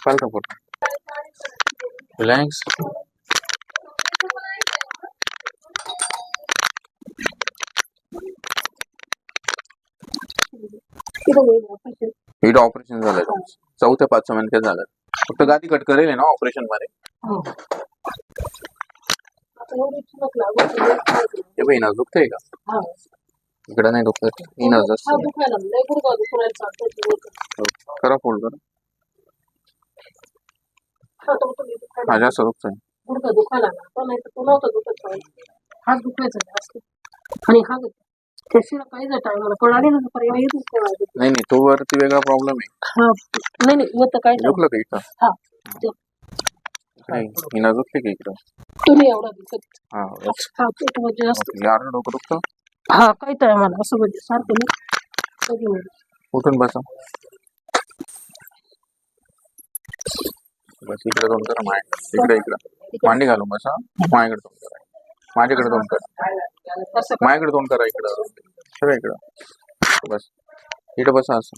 चालतं photo relax heat operation झालं चौथ्या पाचव्या महिन्यात झालं. फक्त गादी कट करेल आहे ना ऑपरेशनमध्ये? हे. बाई ना दुखतंय का? इकडं नाही दुखत ही नजर करा फोल्ड करा. माझ्या दुखतंय गुडघा दुखायला लागला पण नाही तर तो नव्हता दुखत दुखायचा जास्त आणि हा त्याशिवाय काही जर टायमाला कळाले ना पर्याय येतच नाही. नाही नाही तो वरती वेगळा प्रॉब्लेम आहे. हा नाही नाही काय. दुखलं का इकडं हा ते- नाही ही ना का इकडं? तुम्ही एवढा दुखत हा हा पेट म्हणजे यार डोकं दुखतं? हा काय टायमाला असं म्हणजे सारखं नाही. कधी. उठून बसा. बस इकडे दोन करा माय इकडे इकडं. मांडी घालून बसा माझ्याकडे दोन करा. माझ्याकडे दोन करा. माझ्याकडे दोन करा इकडं. सगळं इकडं. बस. इकडे बसा असं.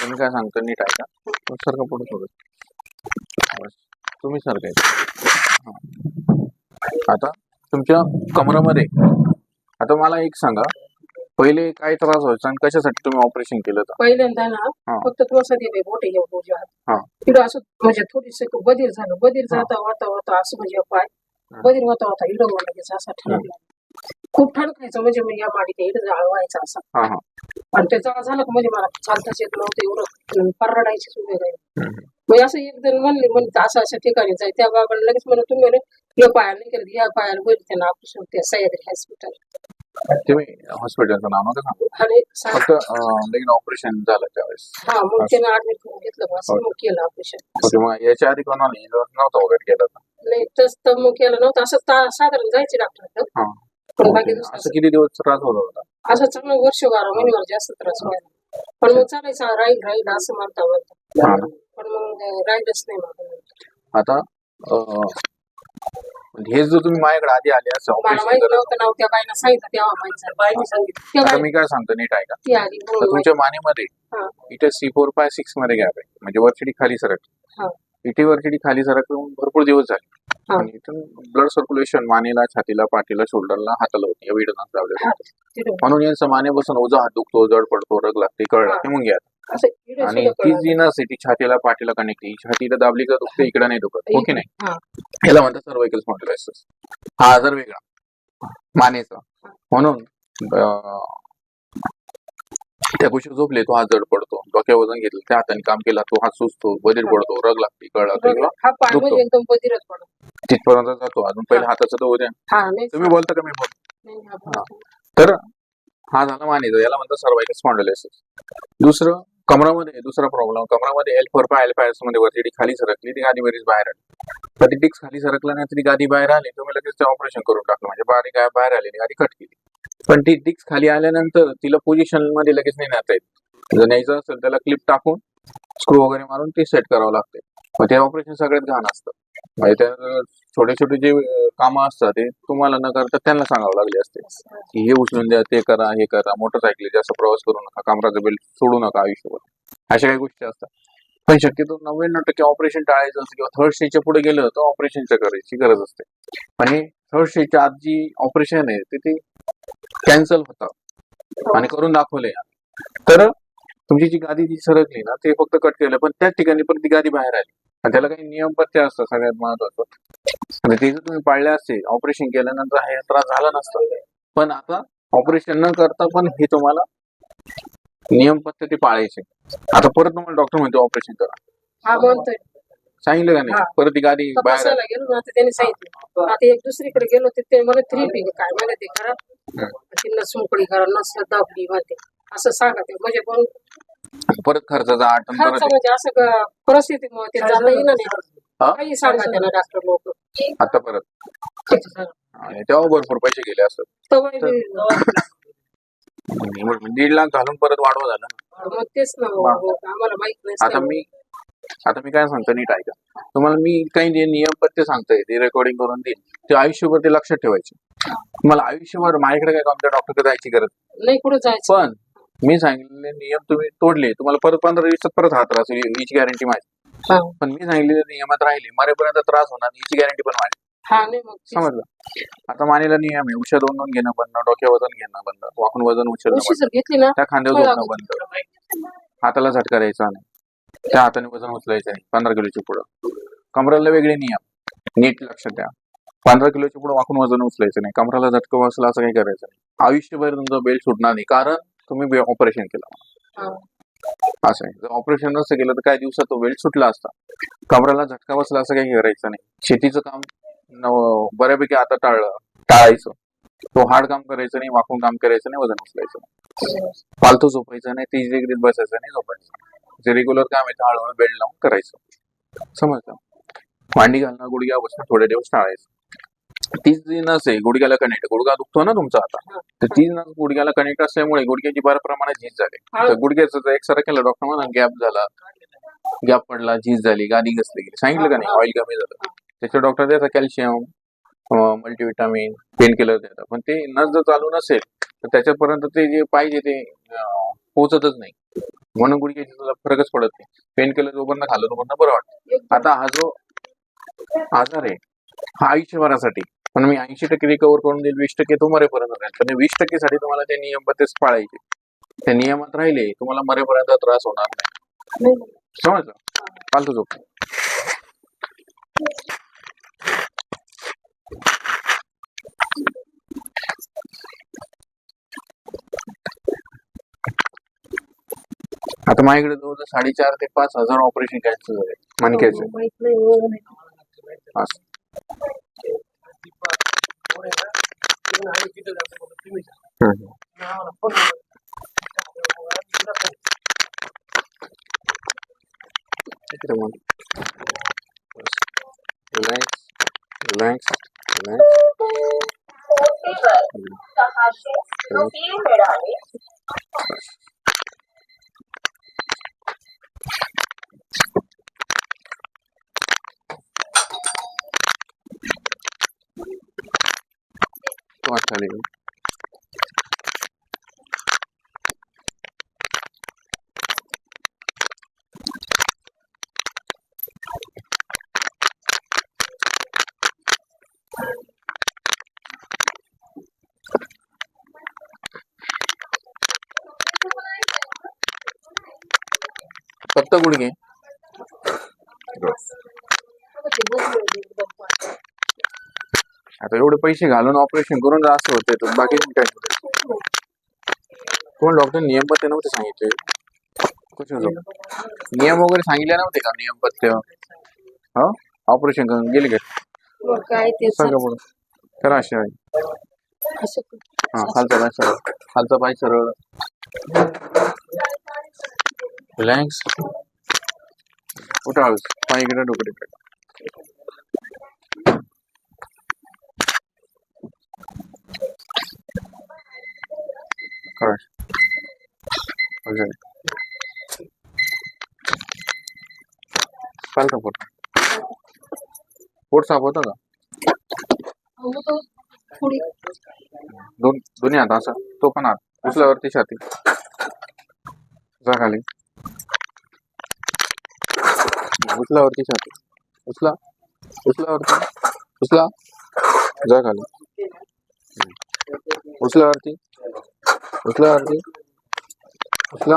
तुम्ही काय सांगतो नीट आहे का सारखं पुढे थोडं बस. तुम्ही सारखं आता तुमच्या कमरामध्ये आता मला एक सांगा. पहिले काय त्रास व्हायचा आणि कशासाठी तुम्ही ऑपरेशन केलं होतं? पहिल्यांदा ना. फक्त थोडस ते मोठे येऊ तुझ्या हा. हात तिथं असं म्हणजे थोडीस बधीर झालं. बधीर जाता होता होता असं म्हणजे पाय हा. बधीर होता होता इडं लगेच असा ठणकला खूप ठणकायचं म्हणजे मी या माडीत इडं जाळवायचा असा. हा हा. आणि ते जाळ झालं का म्हणजे मला चालताच येत नव्हतं एवढं राहील. हम्म. मग असं एक जण म्हणले म्हणजे असं अशा ठिकाणी जाय. त्या बाबाला लगेच म्हणत तुम्ही म्हणे या पायाला नाही करत ह्या पायाला होईल त्यांना ऑपरेशन त्या सह्याद्री हॉस्पिटल तुम्ही हॉस्पिटलचं नाव नका सांगू आणि सा- फक्त अं, लगेच ऑपरेशन झालं त्यावेळेस. हा मग त्यानं ऍडमिट करून घेतलं असं मग केलं ऑपरेशन ओके मग याच्या आधी कोणाला इलाज नव्हता वगैरे केला होता? नाही तस तर मग केलं नव्हतं. असं ता- साधारण जायचे डॉक्टर हा. पण बाकी ओके. दुसरं असं किती दिवस त्रास होत होता? असं चांगलं वर्ष बारा महिन्यावर जास्त त्रास व्हायला. पण मग चालायचं राहील राहील असं म्हणता हा. पण मग राहिलंच नाही आता अं, हे जर तुम्ही माझ्याकडे आधी आले असं मला ऑपरेशन माहीत नव्हतं बाईनं सांगितलं तेव्हा माहीत. झालं बाईने सांगितलं. आता बाई मी काय सांगतो नीट आहे का ती आली तर म्हणून तुमच्या मानेमध्ये हा. इथे सी फोर पाय सिक्समध्ये गॅप आहे. म्हणजे वरचडी खाली सरक हा. इथे वरचडी खाली सरकून भरपूर दिवस झाले. हा. आणि इथून ब्लड सर्क्युलेशन मानेला छातीला पाठीला शोल्डरला हाताला होती. हा. तिथं. म्हणून यांचं माने बसून ओझा हात दुखतो जड पडतो रग लागते कळ लागते मग घ्या आणि ती कळलं. जी नस आहे ती छातीला पाठीला कनेक्ट छातीला दाबली का दुखते इकडे नाही दुखत. हो की नाही? हा. याला म्हणतात सर्वायकल स्पॉन्डिलायसिस हा आजार वेगळा. मानेचा. म्हणून त्या कुशी झोपले तो हात जड पडतो. डोक्यावर वजन घेतलं त्या हाताने काम केला तो हात सुचतो बधीर पडतो रग लागते कळ लागते किंवा हा पाय दुखतो. म्हणजे एकदम बधीरच पडत. तिथपर्यंत जातो. अजून पहिले हाताचं तर उद्या हा नाही तुम्ही बोलता का मी बोल नाही, हा बोलतो. तर हा झाला मानेचा याला म्हणतात सर्वायकल स्पॉन्डिलायसिस दुसरं कमरामध्ये दुसरा प्रॉब्लेम कमरामध्ये एल फोर पाय एल फायर्समध्ये वरती ती खाली सरकली ती गादी बरीच बाहेर आली. तर ती डिक्स खाली सरकल्यानंतर ती गादी बाहेर आली तुम्ही लगेच ऑपरेशन करून टाकलं. म्हणजे बारीक काय बाहेर आली ती गादी कट केली. पण ती डिक्स खाली आल्यानंतर तिला पोझिशनमध्ये लगेच नाही नेता येत. जर न्यायचं असेल त्याला क्लिप टाकून स्क्रू वगैरे मारून ते सेट करावं लागते मग ते ऑपरेशन सगळ्यात घाण असतं. म्हणजे त्या छोटे छोटे जे कामं असतात ते तुम्हाला न करता त्यांना सांगावं लागले असते. की हे उचलून द्या ते करा हे करा मोटरसायकली जास्त प्रवास करू नका कामराचा बेल्ट सोडू नका आयुष्यभर. अशा काही गोष्टी असतात. पण शक्यतो नव्याण्णव टक्के ऑपरेशन टाळायचं असतं किंवा थर्ड स्टेजच्या पुढे गेलं तर ऑपरेशनच्या करायची गरज असते. आणि थर्ड स्टेजच्या आत जी ऑपरेशन आहे ते कॅन्सल होतं. आणि करून दाखवले तर तुमची जी गादी जी सरकली ना ते फक्त कट केलं पण त्याच ठिकाणी पण ती गादी बाहेर आली. आणि त्याला काही नियम पत्ते असतात सगळ्यात महत्वाचं आणि ते जर तुम्ही पाळले असते ऑपरेशन केल्यानंतर हे त्रास झाला नसता. पण आता ऑपरेशन न करता पण हे तुम्हाला नियम पत्ते ते पाळायचे. आता परत तुम्हाला डॉक्टर म्हणतो ऑपरेशन करा. सांगितलं का नाही. परत ती गादी बाहेर गेलो ना त्यांनी सांगितलं. आता एक दुसरीकडे गेलो ते मला थ्री पी काय मला ते करा मोकळी करा नस दाबली म्हणते असं सांगा ते म्हणजे पण परत खर्चाचा आठ खर्च म्हणजे असं क- परिस्थितीमुळे ते जाता येईना नाही. हा? काही सांगा त्यांना डॉक्टर लोक. आता परत. आणि तेव्हा भरपूर पैसे गेले असतात मग दीड लाख घालून परत वाढवा झाला मग तेच ना मग आम्हाला माहीत आता नाही मी आता मी काय सांगतो नीट ऐका. तुम्हाला मी काही जे नियम पत्ते सांगतोय ते रेकॉर्डिंग करून देईन. ते आयुष्यभर ते लक्षात ठेवायचे. तुम्हाला आयुष्यभर माझ्याकडे काय आमच्या डॉक्टरकडे जायची गरज नाही. कुठं जायचं? पण मी सांगितलेले नियम तुम्ही तोडले तुम्हाला परत पंधरा दिवसात परत हा त्रास होईल हिची गॅरंटी माझी पण मी सांगितलेले नियमात राहिले मरेपर्यंत त्रास होणार हिची गॅरंटी पण माझी. समजलं? आता मानेला नियम आहे उशा दोन दोन घेणं बंद डोक्या वजन घेणं बंद वाकून वजन उचलणं त्या खांद्यावर झोपणं. बंद. हाताला झटका द्यायचा नाही. त्या हाताने वजन उचलायचं नाही पंधरा किलोच्या पुढं. कमराला वेगळे नियम. नीट लक्षात द्या. पंधरा किलोच्या पुढे वाकून वजन उचलायचं नाही. कमराला झटका बसला असं काही करायचं नाही. आयुष्यभर तुमचं बेल्ट सुटणार नाही. कारण तुम्ही ऑपरेशन केलं. असं आहे. जर ऑपरेशन नसतं केलं तर काही दिवसात तो बेल्ट सुटला असता. कमराला झटका बसला असं काही करायचं नाही. शेतीचं काम बऱ्यापैकी आता टाळलं टाळायचं. तो हार्ड काम करायचं नाही वाकून काम करायचं नाही वजन उचलायचं नाही. फालतू झोपायचं नाही तीच डिग्रीत बसायचं नाही झोपायचं जे रेग्युलर काम आहे ते हळूहळू बेल्ट लावून करायचं. समजलं? मांडी घालणं गुडघ्या बसणं थोडे दिवस टाळायचं. तीच जी नस आहे गुडघ्याला कनेक्ट गुडघा दुखतो ना तुमचा आता? तर ती नस गुडघ्याला कनेक्ट असल्यामुळे गुडघ्याची बऱ्या प्रमाणात झीज झाली. तर गुडघ्याचं जर एक्सरे केला डॉक्टर म्हणा गॅप झाला. गॅप पडला झीज झाली गादी घसली गेली. सांगितलं का नाही? ऑइल कमी झालं. त्याचे डॉक्टर देतात कॅल्शियम मल्टीविटामिन पेन किलर देतात. पण ते नस जर चालू नसेल तर त्याच्यापर्यंत ते जे पाहिजे ते पोहोचतच नाही. म्हणून गुडघ्याची तुला फरकच पडत नाही. पेन किलर जोपर्यंत खाल्लं तोपर्यंत बरं वाटतं. आता हा जो आजार आहे हा आयुष्यभरासाठी पण मी ऐंशी टक्के रिकवर करून देईल वीस टक्के तो मरेपर्यंत राहील. पण वीस टक्के साठी तुम्हाला ते नियम तेच पाळायचे. त्या नियमात राहिले तुम्हाला मरेपर्यंत त्रास होणार नाही. समजलं? चालतो झोप. आता माझ्याकडे जवळजवळ साडेचार ते पाच हजार ऑपरेशन कॅन्सल झाले. मणक्याचे. माहीत नाही हो, नाही. असं. हम्म. इकडे मग. रिलॅक्स रिलॅक्स रिलॅक्स सहाशे रुपये मिळाले वाट खाली फक्त गुडघे ते बसलं एकदम. आता एवढे पैसे घालून ऑपरेशन करून असं तर बाकी काय? कोण डॉक्टर नियम पत्ते नव्हते सांगितले? कुठे होतं? नियम वगैरे सांगितले नव्हते का नियम पत्ते? हा? ऑपरेशन करून गेले काय ते सांगा पुढं करा अशी. हा खालचा पाय सरळ. खालचा पाय सरळ. रिलॅक्स उठा हळूच पाय इकडे डोकं अजून चालतं पोट पोट साफ़ होतं का तो दोन दोन्ही हात तो पण हात उचल्यावरती छाती जा खाली उचलावरती छाती उचला उचलावरती उचला जा खाली उचल्यावरती उचल्यावरती उचला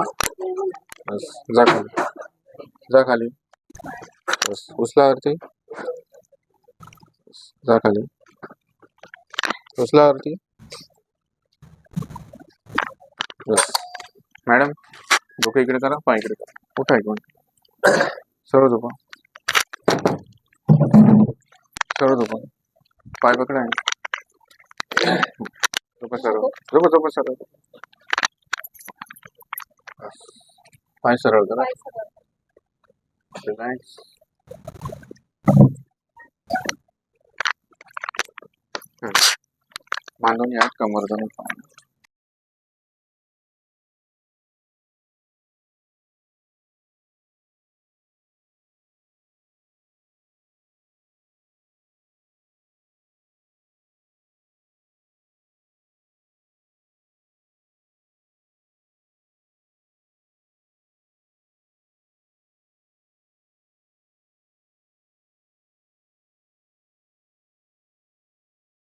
बस जा खाली. जा खाली. बस उचलावरती जा खाली. उचलावरती बस. मॅडम डोकं इकडे करा पाय इकडे करा. उठा इकडून. सरळ झोपा. सरळ झोपा. पाय पकडा आहे झोपा सरळ. झोपा झोपा सरळ. पाय सरळ करा. रिलॅक्स मांडून या कमर